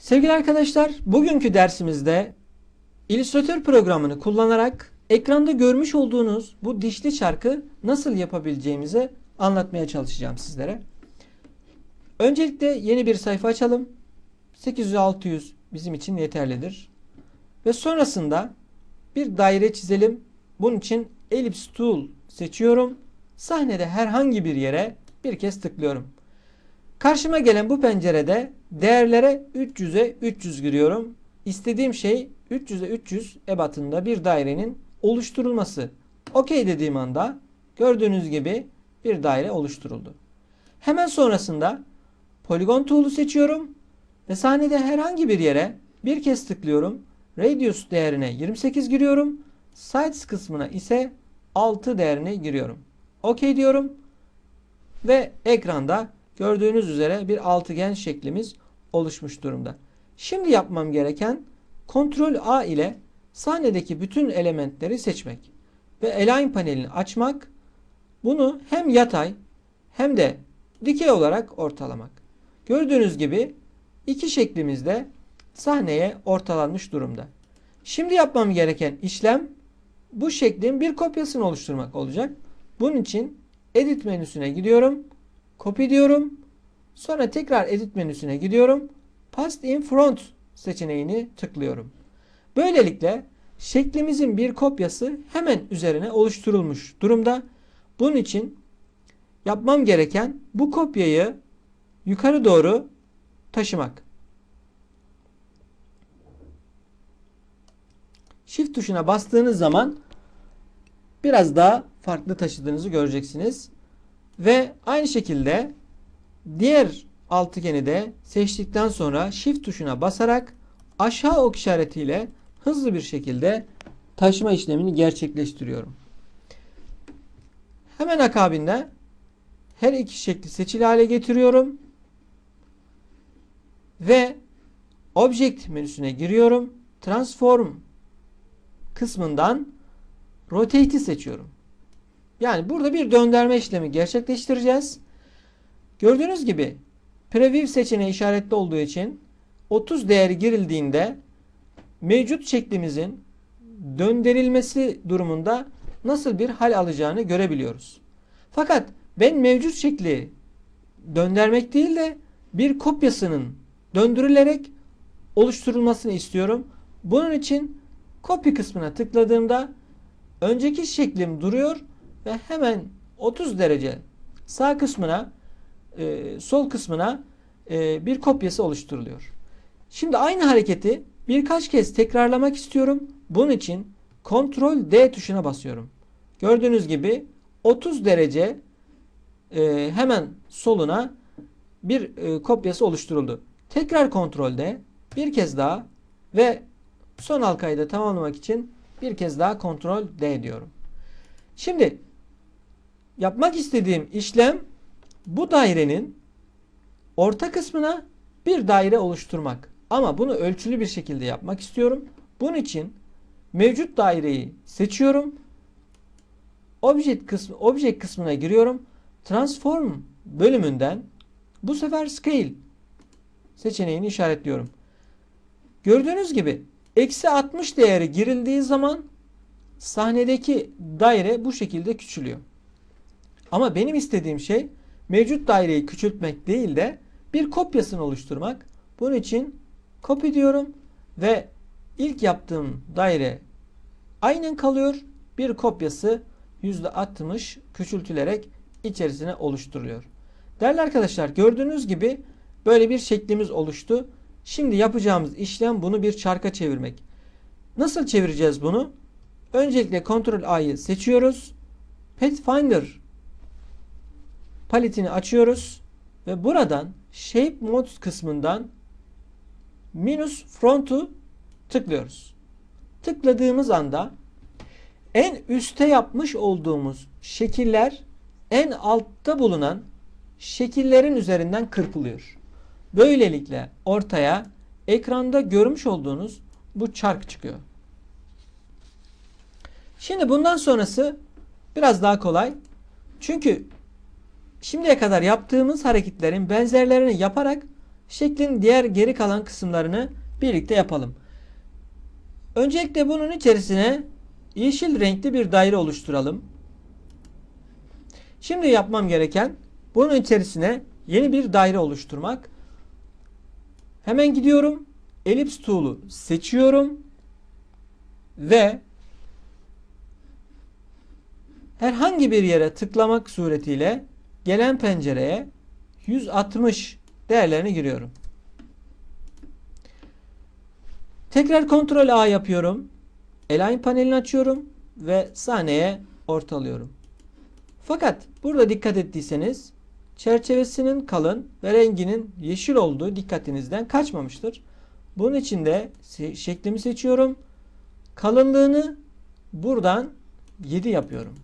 Sevgili arkadaşlar, bugünkü dersimizde Illustrator programını kullanarak ekranda görmüş olduğunuz bu dişli çarkı nasıl yapabileceğimizi anlatmaya çalışacağım sizlere. Öncelikle yeni bir sayfa açalım. 800-600 bizim için yeterlidir. Ve sonrasında bir daire çizelim. Bunun için Ellipse Tool seçiyorum. Sahnede herhangi bir yere bir kez tıklıyorum. Karşıma gelen bu pencerede değerlere 300'e 300 giriyorum. İstediğim şey 300'e 300 ebatında bir dairenin oluşturulması. OK dediğim anda gördüğünüz gibi bir daire oluşturuldu. Hemen sonrasında Polygon Tool'u seçiyorum ve sahnede herhangi bir yere bir kez tıklıyorum. Radius değerine 28 giriyorum. Sides kısmına ise 6 değerini giriyorum. OK diyorum ve ekranda gördüğünüz üzere bir altıgen şeklimiz oluşmuş durumda. Şimdi yapmam gereken Ctrl A ile sahnedeki bütün elementleri seçmek ve Align panelini açmak. Bunu hem yatay hem de dikey olarak ortalamak. Gördüğünüz gibi iki şeklimizde sahneye ortalanmış durumda. Şimdi yapmam gereken işlem bu şeklin bir kopyasını oluşturmak olacak. Bunun için Edit menüsüne gidiyorum. Copy diyorum. Sonra tekrar Edit menüsüne gidiyorum. Paste in Front seçeneğini tıklıyorum. Böylelikle şeklimizin bir kopyası hemen üzerine oluşturulmuş durumda. Bunun için yapmam gereken bu kopyayı yukarı doğru taşımak. Shift tuşuna bastığınız zaman biraz daha farklı taşıdığınızı göreceksiniz. Ve aynı şekilde diğer altıgeni de seçtikten sonra Shift tuşuna basarak aşağı ok işaretiyle hızlı bir şekilde taşıma işlemini gerçekleştiriyorum. Hemen akabinde her iki şekli seçili hale getiriyorum. Ve Object menüsüne giriyorum. Transform kısmından Rotate'i seçiyorum. Yani burada bir döndürme işlemi gerçekleştireceğiz. Gördüğünüz gibi Preview seçeneği işaretli olduğu için 30 değeri girildiğinde mevcut şeklimizin döndürülmesi durumunda nasıl bir hal alacağını görebiliyoruz. Fakat ben mevcut şekli döndürmek değil de bir kopyasının döndürülerek oluşturulmasını istiyorum. Bunun için copy kısmına tıkladığımda önceki şeklim duruyor ve hemen 30 derece sağ kısmına e, sol kısmına e, bir kopyası oluşturuluyor. Şimdi aynı hareketi birkaç kez tekrarlamak istiyorum. Bunun için Ctrl D tuşuna basıyorum. Gördüğünüz gibi 30 derece e, hemen soluna bir e, kopyası oluşturuldu. Tekrar Ctrl D bir kez daha ve son halkayı da tamamlamak için bir kez daha Ctrl D diyorum. Şimdi yapmak istediğim işlem bu dairenin orta kısmına bir daire oluşturmak. Ama bunu ölçülü bir şekilde yapmak istiyorum. Bunun için mevcut daireyi seçiyorum. Object kısmı object kısmına giriyorum. Transform bölümünden bu sefer scale seçeneğini işaretliyorum. Gördüğünüz gibi eksi 60 değeri girildiği zaman sahnedeki daire bu şekilde küçülüyor. Ama benim istediğim şey mevcut daireyi küçültmek değil de bir kopyasını oluşturmak. Bunun için copy diyorum ve ilk yaptığım daire aynen kalıyor. Bir kopyası %60 küçültülerek içerisine oluşturuluyor. Değerli arkadaşlar gördüğünüz gibi böyle bir şeklimiz oluştu. Şimdi yapacağımız işlem bunu bir çarka çevirmek. Nasıl çevireceğiz bunu? Öncelikle Ctrl A'yı seçiyoruz. Pathfinder paletini açıyoruz ve buradan Shape Modes kısmından minus front'u tıklıyoruz. Tıkladığımız anda en üste yapmış olduğumuz şekiller en altta bulunan şekillerin üzerinden kırpılıyor. Böylelikle ortaya ekranda görmüş olduğunuz bu çark çıkıyor. Şimdi bundan sonrası biraz daha kolay. Çünkü şimdiye kadar yaptığımız hareketlerin benzerlerini yaparak şeklin diğer geri kalan kısımlarını birlikte yapalım. Öncelikle bunun içerisine yeşil renkli bir daire oluşturalım. Şimdi yapmam gereken bunun içerisine yeni bir daire oluşturmak. Hemen gidiyorum. Elips tool'u seçiyorum. Ve herhangi bir yere tıklamak suretiyle gelen pencereye 160 değerlerini giriyorum. Tekrar Ctrl A yapıyorum. Align panelini açıyorum ve sahneye ortalıyorum. Fakat burada dikkat ettiyseniz çerçevesinin kalın ve renginin yeşil olduğu dikkatinizden kaçmamıştır. Bunun için de şeklimi seçiyorum. Kalınlığını buradan 7 yapıyorum.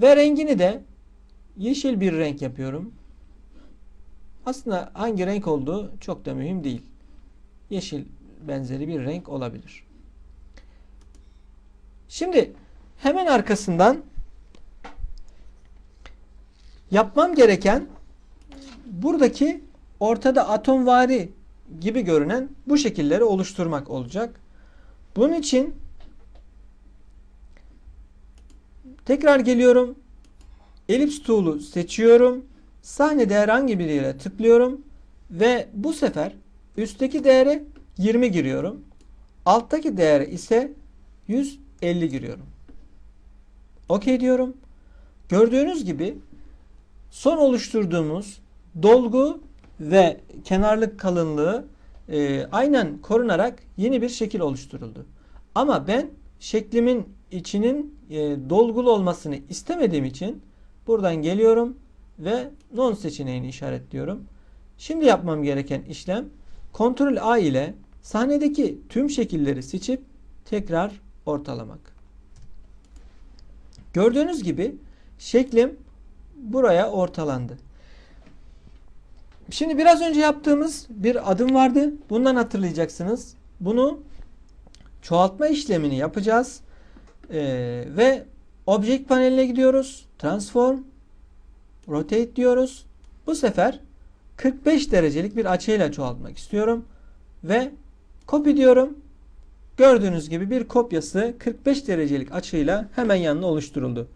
Ve rengini de yeşil bir renk yapıyorum. Aslında hangi renk olduğu çok da mühim değil. Yeşil benzeri bir renk olabilir. Şimdi hemen arkasından yapmam gereken buradaki ortada atomvari gibi görünen bu şekilleri oluşturmak olacak. Bunun için tekrar geliyorum. Elips tool'u seçiyorum. Sahnede herhangi bir yere tıklıyorum ve bu sefer üstteki değere 20 giriyorum. Alttaki değere ise 150 giriyorum. OK diyorum. Gördüğünüz gibi son oluşturduğumuz dolgu ve kenarlık kalınlığı e, aynen korunarak yeni bir şekil oluşturuldu. Ama ben şeklimin içinin e, dolgulu olmasını istemediğim için buradan geliyorum ve non seçeneğini işaretliyorum. Şimdi yapmam gereken işlem Ctrl A ile sahnedeki tüm şekilleri seçip tekrar ortalamak. Gördüğünüz gibi şeklim buraya ortalandı. Şimdi biraz önce yaptığımız bir adım vardı. Bundan hatırlayacaksınız. Bunu çoğaltma işlemini yapacağız. Ee, ve Object paneline gidiyoruz. Transform Rotate diyoruz. Bu sefer 45 derecelik bir açıyla çoğaltmak istiyorum. Ve copy diyorum. Gördüğünüz gibi bir kopyası 45 derecelik açıyla hemen yanına oluşturuldu.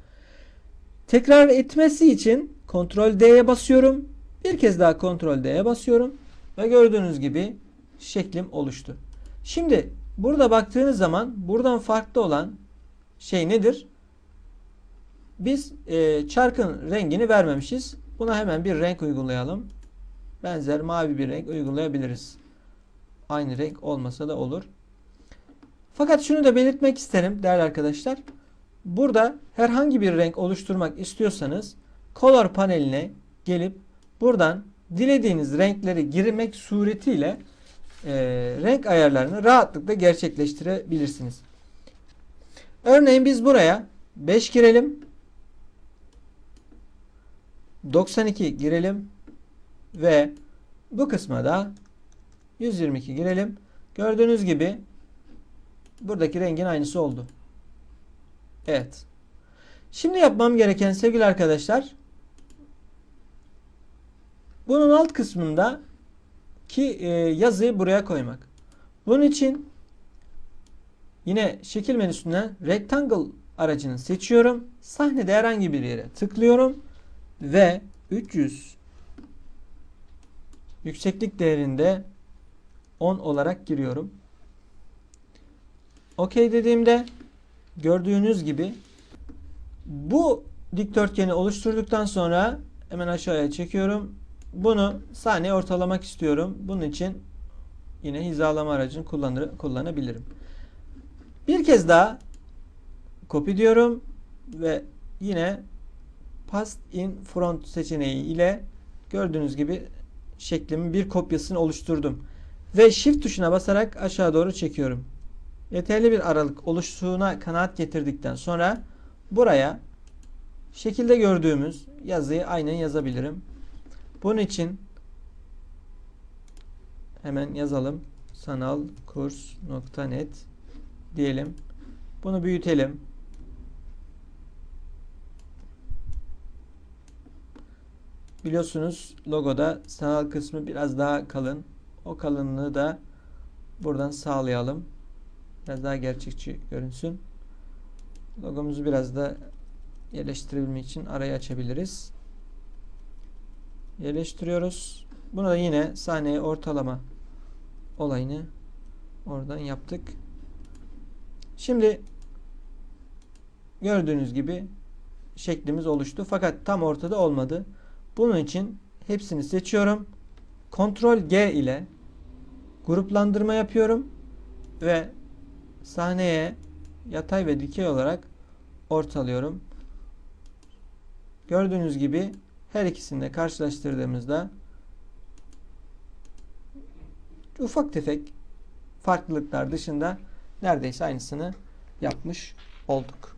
Tekrar etmesi için Ctrl D'ye basıyorum. Bir kez daha Ctrl D'ye basıyorum. Ve gördüğünüz gibi şeklim oluştu. Şimdi burada baktığınız zaman buradan farklı olan şey nedir? Biz e, çarkın rengini vermemişiz. Buna hemen bir renk uygulayalım. Benzer mavi bir renk uygulayabiliriz. Aynı renk olmasa da olur. Fakat şunu da belirtmek isterim değerli arkadaşlar. Burada herhangi bir renk oluşturmak istiyorsanız Color paneline gelip buradan dilediğiniz renkleri girmek suretiyle e, renk ayarlarını rahatlıkla gerçekleştirebilirsiniz. Örneğin biz buraya 5 girelim. 92 girelim. Ve bu kısma da 122 girelim. Gördüğünüz gibi buradaki rengin aynısı oldu. Evet. Şimdi yapmam gereken sevgili arkadaşlar bunun alt kısmında ki e, yazıyı buraya koymak. Bunun için yine şekil menüsünden Rectangle aracını seçiyorum. Sahnede herhangi bir yere tıklıyorum ve 300 yükseklik değerinde 10 olarak giriyorum. OK dediğimde gördüğünüz gibi bu dikdörtgeni oluşturduktan sonra hemen aşağıya çekiyorum. Bunu sahneye ortalamak istiyorum. Bunun için yine hizalama aracını kullanır, kullanabilirim. Bir kez daha copy diyorum ve yine Paste in front seçeneği ile gördüğünüz gibi şeklimin bir kopyasını oluşturdum. Ve shift tuşuna basarak aşağı doğru çekiyorum. Yeterli bir aralık oluştuğuna kanaat getirdikten sonra buraya şekilde gördüğümüz yazıyı aynen yazabilirim. Bunun için hemen yazalım. sanalkurs.net diyelim. Bunu büyütelim. biliyorsunuz logoda sanal kısmı biraz daha kalın. O kalınlığı da buradan sağlayalım. Biraz daha gerçekçi görünsün. Logomuzu biraz da yerleştirebilmek için arayı açabiliriz. Yerleştiriyoruz. Bunu da yine sahneye ortalama olayını oradan yaptık. Şimdi gördüğünüz gibi şeklimiz oluştu. Fakat tam ortada olmadı. Bunun için hepsini seçiyorum. Ctrl G ile gruplandırma yapıyorum ve sahneye yatay ve dikey olarak ortalıyorum. Gördüğünüz gibi her ikisini de karşılaştırdığımızda ufak tefek farklılıklar dışında neredeyse aynısını yapmış olduk.